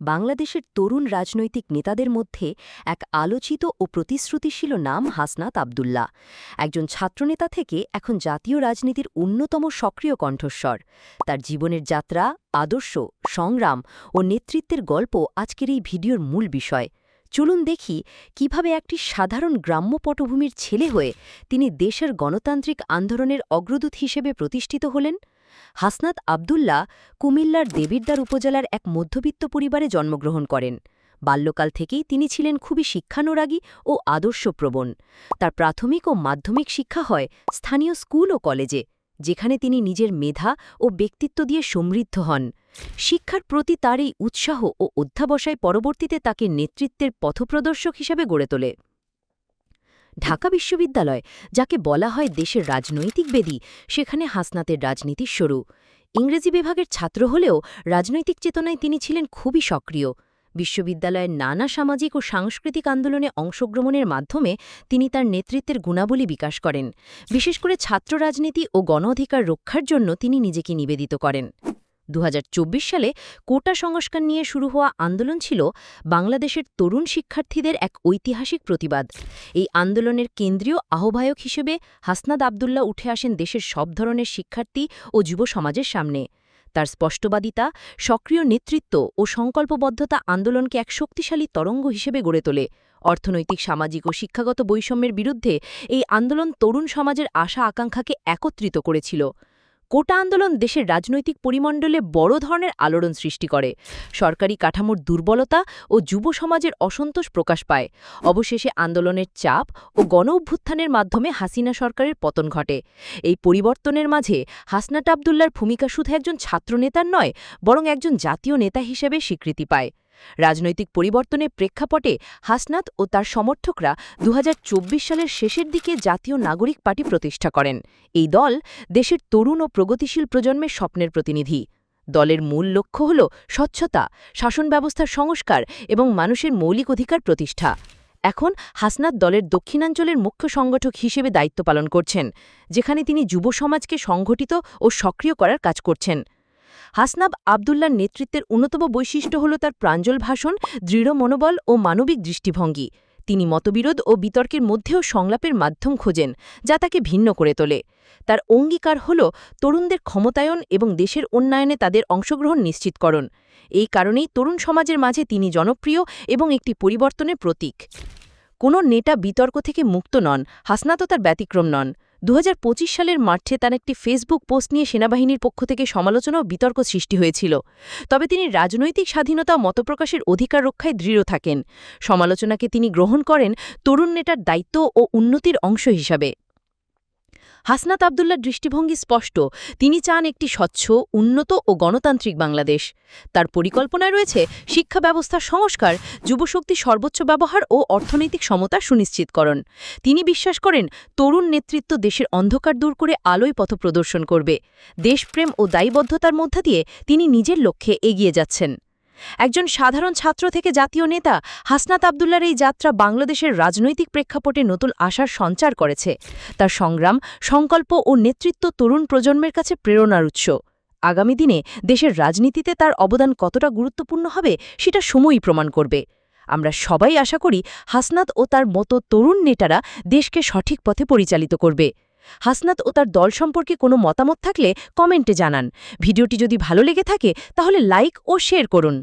বাংলাদেশের তরুণ রাজনৈতিক নেতাদের মধ্যে এক আলোচিত ও প্রতিশ্রুতিশীল নাম হাসনাত আবদুল্লাহ। একজন ছাত্রনেতা থেকে এখন জাতীয় রাজনীতির অন্যতম সক্রিয় কণ্ঠস্বর। তার জীবনের যাত্রা, আদর্শ, সংগ্রাম ও নেতৃত্বের গল্প আজকের এই ভিডিওর মূল বিষয়। চলুন দেখি কীভাবে একটি সাধারণ গ্রাম্য পটভূমির ছেলে হয়ে তিনি দেশের গণতান্ত্রিক আন্দোলনের অগ্রদূত হিসেবে প্রতিষ্ঠিত হলেন। হাসনাত আবদুল্লাহ কুমিল্লার দেবিদ্বার উপজেলার এক মধ্যবিত্ত পরিবারে জন্মগ্রহণ করেন। বাল্যকাল থেকেই তিনি ছিলেন খুবই শিক্ষানুরাগী ও আদর্শপ্রবণ। তার প্রাথমিক ও মাধ্যমিক শিক্ষা হয় স্থানীয় স্কুল ও কলেজে, যেখানে তিনি নিজের মেধা ও ব্যক্তিত্ব দিয়ে সমৃদ্ধ হন। শিক্ষার প্রতি তার এই উৎসাহ ও অধ্যাবসায় পরবর্তীতে তাকে নেতৃত্বের পথপ্রদর্শক হিসেবে গড়ে তোলে। ঢাকা বিশ্ববিদ্যালয়, যাকে বলা হয় দেশের রাজনৈতিক বেদি, সেখানে হাসনাতের রাজনীতির শুরু। ইংরেজি বিভাগের ছাত্র হলেও রাজনৈতিক চেতনায় তিনি ছিলেন খুবই সক্রিয়। বিশ্ববিদ্যালয়ের নানা সামাজিক ও সাংস্কৃতিক আন্দোলনে অংশগ্রহণের মাধ্যমে তিনি তার নেতৃত্বের গুণাবলী বিকাশ করেন। বিশেষ করে ছাত্র রাজনীতি ও গণ অধিকার রক্ষার জন্য তিনি নিজেকে নিবেদিত করেন। দু হাজার চব্বিশ সালে কোটা সংস্কার নিয়ে শুরু হওয়া আন্দোলন ছিল বাংলাদেশের তরুণ শিক্ষার্থীদের এক ঐতিহাসিক প্রতিবাদ। এই আন্দোলনের কেন্দ্রীয় আহ্বায়ক হিসেবে হাসনাদ আবদুল্লাহ উঠে আসেন দেশের সব ধরনের শিক্ষার্থী ও যুব সমাজের সামনে। তার স্পষ্টবাদিতা, সক্রিয় নেতৃত্ব ও সংকল্পবদ্ধতা আন্দোলনকে এক শক্তিশালী তরঙ্গ হিসেবে গড়ে তোলে। অর্থনৈতিক, সামাজিক ও শিক্ষাগত বৈষম্যের বিরুদ্ধে এই আন্দোলন তরুণ সমাজের আশা আকাঙ্ক্ষাকে একত্রিত করেছিল। কোটা আন্দোলন দেশের রাজনৈতিক পরিমণ্ডলে বড় ধরনের আলোড়ন সৃষ্টি করে। সরকারি কাঠামোর দুর্বলতা ও যুব সমাজের অসন্তোষ প্রকাশ পায়। অবশেষে আন্দোলনের চাপ ও গণ অভ্যুত্থানের মাধ্যমে হাসিনা সরকারের পতন ঘটে। এই পরিবর্তনের মাঝে হাসনাট আবদুল্লার ভূমিকা শুধু একজন ছাত্রনেতার নয়, বরং একজন জাতীয় নেতা হিসেবে স্বীকৃতি পায়। রাজনৈতিক পরিবর্তনের প্রেক্ষাপটে হাসনাত ও তার সমর্থকরা দু হাজার চব্বিশ সালের শেষের দিকে জাতীয় নাগরিক পার্টি প্রতিষ্ঠা করেন। এই দল দেশের তরুণ ও প্রগতিশীল প্রজন্মের স্বপ্নের প্রতিনিধি। দলের মূল লক্ষ্য হল স্বচ্ছতা, শাসন ব্যবস্থার সংস্কার এবং মানুষের মৌলিক অধিকার প্রতিষ্ঠা। এখন হাসনাত দলের দক্ষিণাঞ্চলের মুখ্য সংগঠক হিসেবে দায়িত্ব পালন করছেন, যেখানে তিনি যুব সমাজকে সংগঠিত ও সক্রিয় করার কাজ করছেন। হাসনাব আবদুল্লার নেতৃত্বের অন্যতম বৈশিষ্ট্য হল তার প্রাঞ্জল ভাষণ, দৃঢ় মনোবল ও মানবিক দৃষ্টিভঙ্গি। তিনি মতবিরোধ ও বিতর্কের মধ্যেও সংলাপের মাধ্যম খোঁজেন, যা তাকে ভিন্ন করে তোলে। তার অঙ্গীকার হল তরুণদের ক্ষমতায়ন এবং দেশের উন্নয়নে তাদের অংশগ্রহণ নিশ্চিতকরণ এই কারণেই তরুণ সমাজের মাঝে তিনি জনপ্রিয় এবং একটি পরিবর্তনের প্রতীক। কোনো নেতা বিতর্ক থেকে মুক্ত নন, হাসনাত তার ব্যতিক্রম নন। দু হাজার পঁচিশ সালের মার্চে তার একটি ফেসবুক পোস্ট নিয়ে সেনাবাহিনীর পক্ষ থেকে সমালোচনা ও বিতর্ক সৃষ্টি হয়েছিল। তবে তিনি রাজনৈতিক স্বাধীনতা মতপ্রকাশের অধিকার রক্ষায় দৃঢ় থাকেন। সমালোচনাকে তিনি গ্রহণ করেন তরুণ নেতার দায়িত্ব ও উন্নতির অংশ হিসাবে। হাসনাত আবদুল্লার দৃষ্টিভঙ্গি স্পষ্ট। তিনি চান একটি স্বচ্ছ, উন্নত ও গণতান্ত্রিক বাংলাদেশ। তার পরিকল্পনায় রয়েছে শিক্ষা ব্যবস্থার সংস্কার, যুবশক্তি সর্বোচ্চ ব্যবহার ও অর্থনৈতিক সমতা সুনিশ্চিতকরণ। তিনি বিশ্বাস করেন, তরুণ নেতৃত্ব দেশের অন্ধকার দূর করে আলোয় পথ প্রদর্শন করবে। দেশপ্রেম ও দায়বদ্ধতার মধ্য দিয়ে তিনি নিজের লক্ষ্যে এগিয়ে যাচ্ছেন। একজন সাধারণ ছাত্র থেকে জাতীয় নেতা হাসনাত আবদুল্লার এই যাত্রা বাংলাদেশের রাজনৈতিক প্রেক্ষাপটে নতুন আশার সঞ্চার করেছে। তার সংগ্রাম, সংকল্প ও নেতৃত্ব তরুণ প্রজন্মের কাছে প্রেরণার উৎস। আগামী দিনে দেশের রাজনীতিতে তার অবদান কতটা গুরুত্বপূর্ণ হবে সেটা সময়ই প্রমাণ করবে। আমরা সবাই আশা করি হাসনাত ও তার মতো তরুণ নেতারা দেশকে সঠিক পথে পরিচালিত করবে। হাসনাত ও তার দল সম্পর্কে কোনো মতামত থাকলে কমেন্টে জানান। ভিডিওটি যদি ভালো লেগে থাকে, তাহলে লাইক ও শেয়ার করুন।